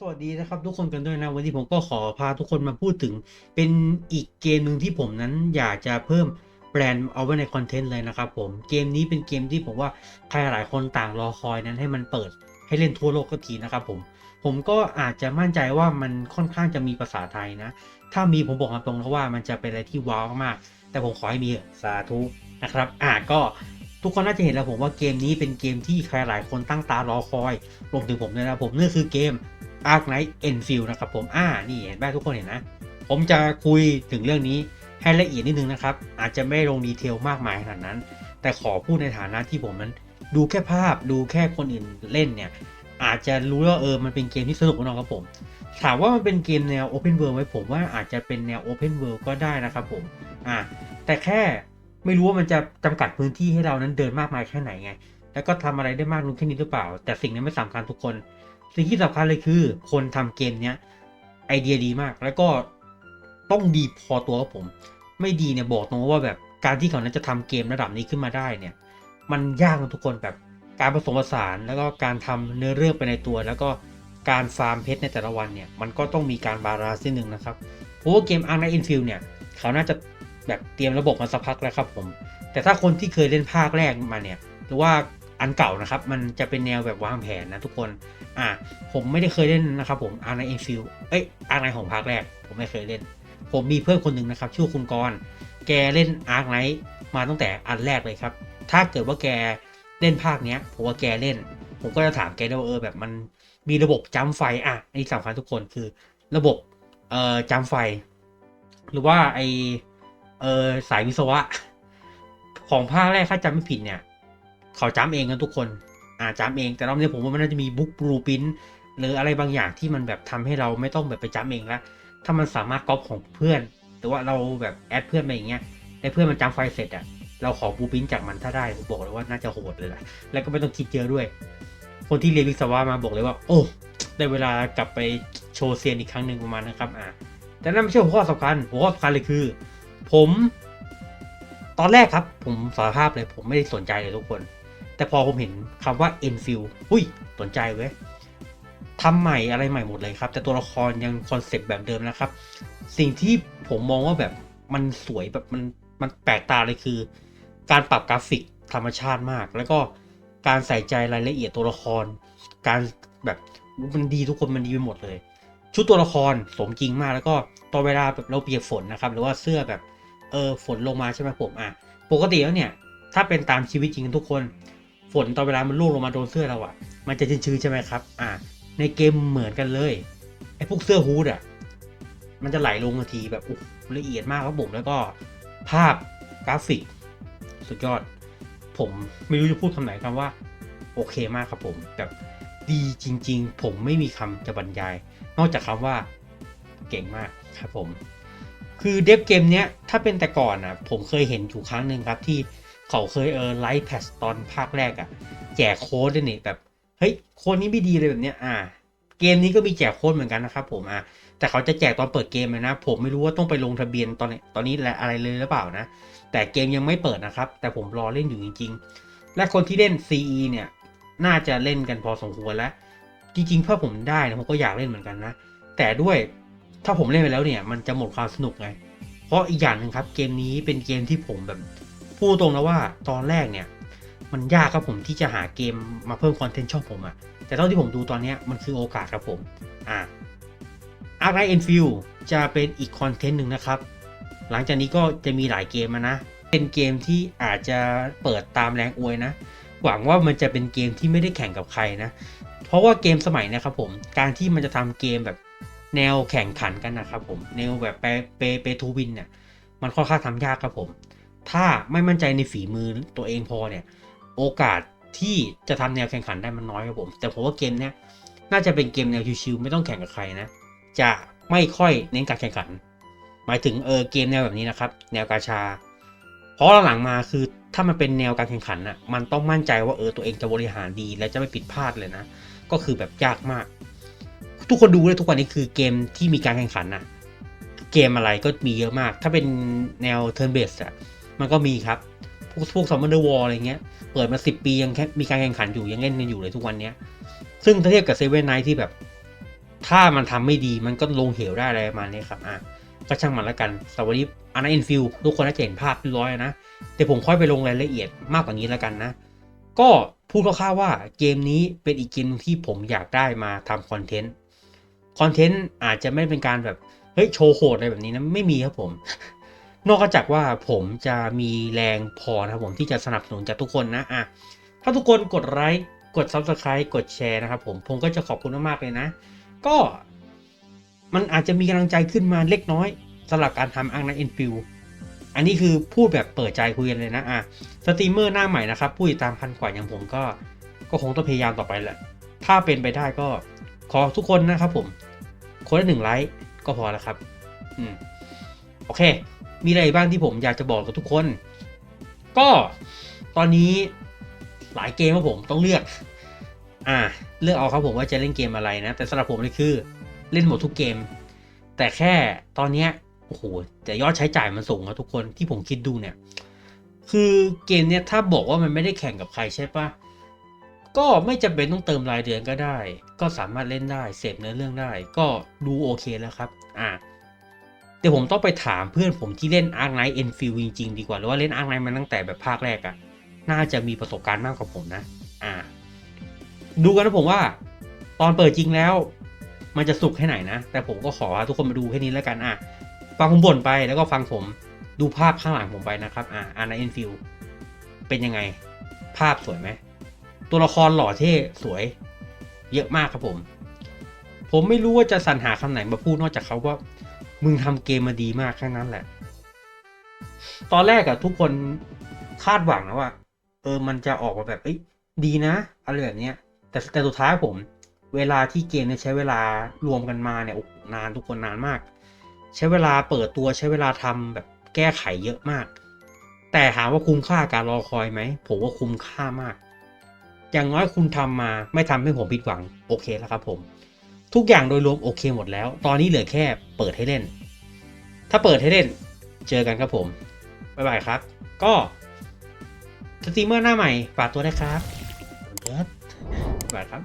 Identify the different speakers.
Speaker 1: สวัสดีนะครับทุกคนกันด้วยนะ วันนี้ผมก็ขอพาทุกคนมาพูดถึง เป็นอีกเกมหนึ่งที่ผมนั้นอยากจะเพิ่มแบรนด์เอาไว้ในคอนเทนต์เลยนะครับผมเกมนี้เป็นเกมที่ผมว่าใครหลายคนต่างรอคอยนั้นให้มันเปิดให้เล่นทั่วโลกก็ทีนะครับผมผมก็อาจจะมั่นใจว่ามันค่อนข้างจะมีภาษาไทยนะ ถ้ามีผมบอกตรงๆนะว่ามันจะเป็นอะไรที่ว้าวมาก แต่ผมขอให้มีสาธุนะครับอ่าก็ทุกคนน่าจะเห็นแล้วผมว่าเกมนี้เป็นเกมที่ใครหลายคนตั้งตารอคอย รวมถึงผมด้วยนะผมนี่คือเกม Ark Knight Enfield นะครับผมอ่านี่เห็นไหมทุกคนเห็นนะ ผมจะคุยถึงเรื่องนี้ให้ละเอียดนิดนึงนะครับ อาจจะไม่ลงดีเทลมากมายขนาดนั้น แต่ขอพูดในฐานะที่ผมนั้นดูแค่ภาพดูแค่คนอื่นเล่นเนี่ย อาจจะรู้ว่าเออมันเป็นเกมที่สนุกนะครับผม ถามว่ามันเป็นเกมแนว Open World ไหมผมว่าอาจจะเป็นแนว Open World ก็ได้นะครับผมอ่าแต่แค่ไม่รู้ว่ามันจะจำกัดพื้นที่ให้เรานั้นเดินมากมายแค่ไหนไง แล้วก็ทำอะไรได้มากน้อยแค่นี้หรือเปล่า แต่สิ่งนี้ไม่สำคัญทุกคน สิ่งที่สำคัญเลยคือ คนทำเกมเนี้ยไอเดียดีมาก แล้วก็ต้องดีพอตัวกับผม ไม่ดีเนี่ยบอกตรงว่าแบบการที่เขานั้นจะทำเกมระดับนี้ขึ้นมาได้เนี่ย มันยากนะทุกคนแบบการผสมผสานแล้วก็การทำเนื้อเรื่องไปในตัว แล้วก็การฟาร์มเพชรในแต่ละวันเนี่ย มันก็ต้องมีการบาลานซ์นิดนึงนะครับเพราะว่าเกม Ark Knight Infield เนี่ย เขาน่าจะแบบเตรียมระบบมาสักพักแล้วครับผม แต่ถ้าคนที่เคยเล่นภาคแรกมาเนี่ยหรือว่า อันเก่านะครับ มันจะเป็นแนวแบบวางแผนนะทุกคน อ่าผมไม่ได้เคยเล่นนะครับผมอาร์ไนเอ็นฟิลเอ้ยอาร์ไนของภาคแรก ผมไม่เคยเล่น ผมมีเพื่อนคนหนึ่งนะครับ ชื่อคุณกรแกเล่นอาร์ไนมาตั้งแต่อันแรกเลยครับ ถ้าเกิดว่าแกเล่นภาคเนี้ย ผมว่าแกเล่น ผมก็จะถามแกด้วยว่าเออแบบมันมีระบบจำไฟอะอันนี้สำคัญทุกคนคือระบบเอ่อจำไฟ หรือว่าไอเออสายวิศวะ ของภาคแรกถ้าจำไม่ผิดเนี่ย เขาจ้ำเองกันทุกคนอ่าจ้ำเอง แต่รอบนี้ผมว่ามันน่าจะมีบุ๊กบลูปินหรืออะไรบางอย่างที่มันแบบทำให้เราไม่ต้องแบบไปจ้ำเองละถ้ามันสามารถก๊อปของเพื่อน แต่ว่าเราแบบแอดเพื่อนไปอย่างเงี้ยให้เพื่อนมันจ้ำไฟเสร็จอะเราขอบลูปินจากมันถ้าได้ผมบอกเลยว่าน่าจะโหดเลยแหละแล้วก็ไม่ต้องคิดเยอะด้วย คนที่เรียนวิศวะมาบอกเลยว่า โอ้ได้เวลากลับไปโชว์เซียนอีกครั้งหนึ่งประมาณนะครับอ่าแต่นั่นไม่ใช่หัวข้อสำคัญหัวข้อสำคัญเลยคือ ผม ตอนแรกครับ ผมสารภาพเลย ผมไม่ได้สนใจเลยทุกคน แต่พอผมเห็นคำว่า Enfield อุ้ยสนใจเว้ยทำใหม่อะไรใหม่หมดเลยครับ แต่ตัวละครยังคอนเซปต์แบบเดิมนะครับ สิ่งที่ผมมองว่าแบบมันสวยแบบมันมันแปลกตาเลยคือ การปรับกราฟิกธรรมชาติมาก แล้วก็การใส่ใจรายละเอียดตัวละคร การแบบมันดีทุกคนมันดีไปหมดเลย ชุดตัวละครสมจริงมากแล้วก็ตอนเวลาแบบเราเปียกฝนนะครับ หรือว่าเสื้อแบบเออฝนลงมาใช่ไหมผมอะปกติแล้วเนี่ย ถ้าเป็นตามชีวิตจริงทุกคน ฝนตอนเวลามันลูกลงมาโดนเสื้อเราอะมันจะชื้นๆใช่ไหมครับ อ่า ในเกมเหมือนกันเลยไอ้พวกเสื้อฮูดอะมันจะไหลลงทันทีแบบละเอียดมากครับผมแล้วก็ภาพกราฟิก สุดยอด ผมไม่รู้จะพูดคำไหนคำว่า โอเคมากครับผมแบบดีจริง ๆ ผมไม่มีคำจะบรรยาย นอกจากคำว่าเก่งมากครับผม คือเดฟเกมเนี้ยถ้าเป็นแต่ก่อนอะผมเคยเห็นอยู่ครั้งหนึ่งครับที่ เขาเคยเออไลฟ์แพสตอนภาคแรกอะแจกโค้ดด้วยนี่แบบเฮ้ยโค้ดนี้ไม่ดีเลยแบบเนี้ยอ่า เกมนี้ก็มีแจกโค้ดเหมือนกันนะครับผมอะแต่เขาจะแจกตอนเปิดเกมเลยนะ ผมไม่รู้ว่าต้องไปลงทะเบียนตอนตอนนี้อะไรเลยหรือเปล่านะ แต่เกมยังไม่เปิดนะครับ แต่ผมรอเล่นอยู่จริง ๆ และคนที่เล่น CE เนี่ยน่าจะเล่นกันพอสมควรแล้ว จริงๆถ้าผมได้นะผมก็อยากเล่นเหมือนกันนะ แต่ด้วยถ้าผมเล่นไปแล้วเนี่ย มันจะหมดความสนุกไง เพราะอีกอย่างหนึ่งครับ เกมนี้เป็นเกมที่ผมแบบ พูดตรงนะว่าตอนแรกเนี่ย มันยากครับผมที่จะหาเกมมาเพิ่มคอนเทนต์ช่องผมอะแต่เท่าที่ผมดูตอนนี้มันคือโอกาสครับผมอ่า Ark Knight Enfield จะเป็นอีกคอนเทนต์หนึ่งนะครับ หลังจากนี้ก็จะมีหลายเกมนะ เป็นเกมที่อาจจะเปิดตามแรงอวยนะ หวังว่ามันจะเป็นเกมที่ไม่ได้แข่งกับใครนะ เพราะว่าเกมสมัยนะครับผม การที่มันจะทำเกมแบบแนวแข่งขันกันนะครับผม แนวแบบเปเปเปทูวินเนี่ย มันค่อนข้างทำยากครับผม ถ้าไม่มั่นใจในฝีมือตัวเองพอเนี่ย โอกาสที่จะทำแนวแข่งขันได้มันน้อยครับผม แต่ผมว่าเกมเนี้ยน่าจะเป็นเกมแนวชิวๆไม่ต้องแข่งกับใครนะ จะไม่ค่อยเน้นการแข่งขัน หมายถึงเออเกมแนวแบบนี้นะครับ แนวกาชา เพราะหลังมาคือถ้ามันเป็นแนวการแข่งขันอะมันต้องมั่นใจว่าเออตัวเองจะบริหารดีและจะไม่ผิดพลาดเลยนะ ก็คือแบบยากมาก ทุกคนดูเลยทุกวันนี้คือเกมที่มีการแข่งขันน่ะเกมอะไรก็มีเยอะมาก ถ้าเป็นแนว turn based อะ มันก็มีครับ พวกพวก Summoner War อะไรเงี้ย เปิดมาสิบปียังแค่มีการแข่งขันอยู่ยังเล่นกันอยู่เลยทุกวันเนี้ย ซึ่งถ้าเทียบกับเซเว่นไนท์ที่แบบ ถ้ามันทำไม่ดีมันก็ลงเหวได้อะไรประมาณนี้ครับ อะ ก็ช่างมันแล้วกันสวัสดีอันนั้นอินฟิลทุกคนน่าจะเห็นภาพเรียบร้อยนะ แต่ผมค่อยไปลงรายละเอียดมากกว่านี้แล้วกันนะ ก็พูดคร่าวๆว่าเกมนี้เป็นอีกเกมที่ผมอยากได้มาทำคอนเทนต์ คอนเทนต์อาจจะไม่เป็นการแบบ เฮ้ยโชว์โหดอะไรแบบนี้นะ ไม่มีครับผม นอกจากว่าผมจะมีแรงพอนะครับผมที่จะสนับสนุนจากทุกคนนะอะถ้าทุกคนกดไลค์กด Subscribe กดแชร์นะครับผมผมก็จะขอบคุณมากๆเลยนะ ก็มันอาจจะมีกำลังใจขึ้นมาเล็กน้อยสำหรับการทำอังนันเอ็นฟิลอันนี้คือพูดแบบเปิดใจคุยกันเลยนะอะสตรีมเมอร์หน้าใหม่นะครับผู้ติดตามพันกว่าอย่างผมก็ ก็คงต้องพยายามต่อไปแหละ ถ้าเป็นไปได้ก็ขอทุกคนนะครับผม คนละหนึ่งไลค์ก็พอแล้วครับ อืม โอเค มีอะไรบ้างที่ผมอยากจะบอกกับทุกคน ก็ตอนนี้หลายเกมครับผมต้องเลือก อ่า เลือกเอาครับผมว่าจะเล่นเกมอะไรนะ แต่สำหรับผมนี่คือเล่นหมดทุกเกม แต่แค่ตอนเนี้ยโอ้โหแต่ยอดใช้จ่ายมันสูงครับทุกคนที่ผมคิดดูเนี่ย คือเกมเนี้ยถ้าบอกว่ามันไม่ได้แข่งกับใครใช่ปะก็ไม่จำเป็นต้องเติมรายเดือนก็ได้ ก็สามารถเล่นได้เสพเนื้อเรื่องได้ ก็ดูโอเคแล้วครับ อ่า แต่ผมต้องไปถามเพื่อนผมที่เล่น Ark Knight Enfield จริงๆดีกว่าหรือว่าเล่น Ark Knight มาตั้งแต่แบบภาคแรกอะน่าจะมีประสบการณ์มากกว่าผมนะ อ่า ดูกันนะผมว่า ตอนเปิดจริงแล้ว มันจะสุกแค่ไหนนะ แต่ผมก็ขอทุกคนมาดูแค่นี้แล้วกันอะฟังผมบ่นไปแล้วก็ฟังผมดูภาพข้างหลังผมไปนะครับ อ่า Ark Knight Enfield เป็นยังไง ภาพสวยไหมตัวละครหล่อเท่สวย เยอะมากครับผม ผมไม่รู้ว่าจะสรรหาคำไหนมาพูดนอกจากเขาว่า มึงทำเกมมาดีมากแค่นั้นแหละ ตอนแรกอะทุกคนคาดหวังนะว่า เออมันจะออกมาแบบเอ้ยดีนะอะไรแบบเนี้ย แต่แต่สุดท้ายผม เวลาที่เกมเนี่ยใช้เวลารวมกันมาเนี่ยนานทุกคนนานมาก ใช้เวลาเปิดตัวใช้เวลาทำแบบแก้ไขเยอะมาก แต่ถามว่าคุ้มค่าการรอคอยไหมผมว่าคุ้มค่ามาก อย่างน้อยคุณทำมาไม่ทำให้ผมผิดหวังโอเคแล้วครับผม ทุกอย่างโดยรวมโอเคหมดแล้ว ตอนนี้เหลือแค่เปิดให้เล่น ถ้าเปิดให้เล่น เจอกันครับผม บ๊ายบายครับ ก็สตรีมเมอร์หน้าใหม่ฝากตัวได้วยครับเบิร์ดบ๊ายบายครับ